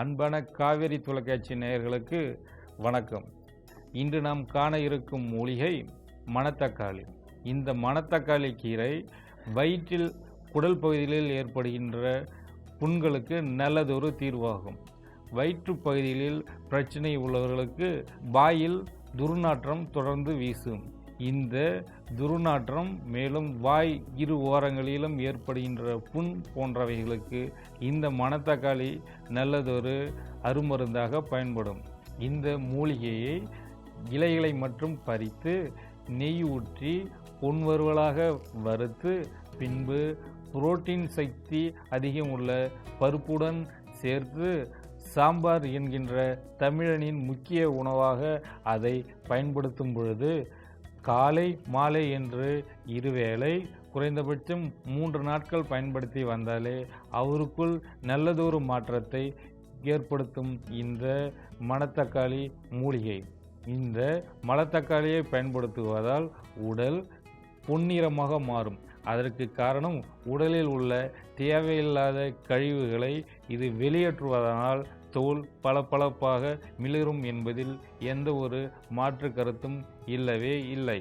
அன்பான காவிரி தொலைக்காட்சி நேயர்களுக்கு வணக்கம். இன்று நாம் காண இருக்கும் மூலிகை மணத்தக்காளி. இந்த மணத்தக்காளி கீரை வயிற்றில் குடல் பகுதிகளில் ஏற்படுகின்ற புண்களுக்கு நல்லதொரு தீர்வாகும். வயிற்று பகுதிகளில் பிரச்சனை உள்ளவர்களுக்கு வாயில் துர்நாற்றம் தொடர்ந்து வீசும். இந்த துர்நாற்றம் மேலும் வாய் இரு ஓரங்களிலும் ஏற்படுகின்ற புண் போன்றவைகளுக்கு இந்த மணத்தக்காளி நல்லதொரு அருமருந்தாக பயன்படும். இந்த மூலிகையை இலைகளை மட்டும் பறித்து நெய் ஊற்றி பொன்வறுவலாக வறுத்து பின்பு புரோட்டீன் சக்தி அதிகம் உள்ள பருப்புடன் சேர்த்து சாம்பார் என்கின்ற தமிழனின் முக்கிய உணவாக அதை பயன்படுத்தும் பொழுது காலை மாலை என்று இருவேளை குறைந்தபட்சம் மூன்று நாட்கள் பயன்படுத்தி வந்தாலே அவருக்குள் நல்லதொரு மாற்றத்தை ஏற்படுத்தும் இந்த மணத்தக்காளி மூலிகை. இந்த மலத்தக்காளியை பயன்படுத்துவதால் உடல் பொன்னிறமாக மாறும். அதற்கு காரணம் உடலில் உள்ள தேவையில்லாத கழிவுகளை இது வெளியேற்றுவதனால் தோல் பளபளப்பாக மிளிரும் என்பதில் எந்த ஒரு மாற்று கருத்தும் இல்லவே இல்லை.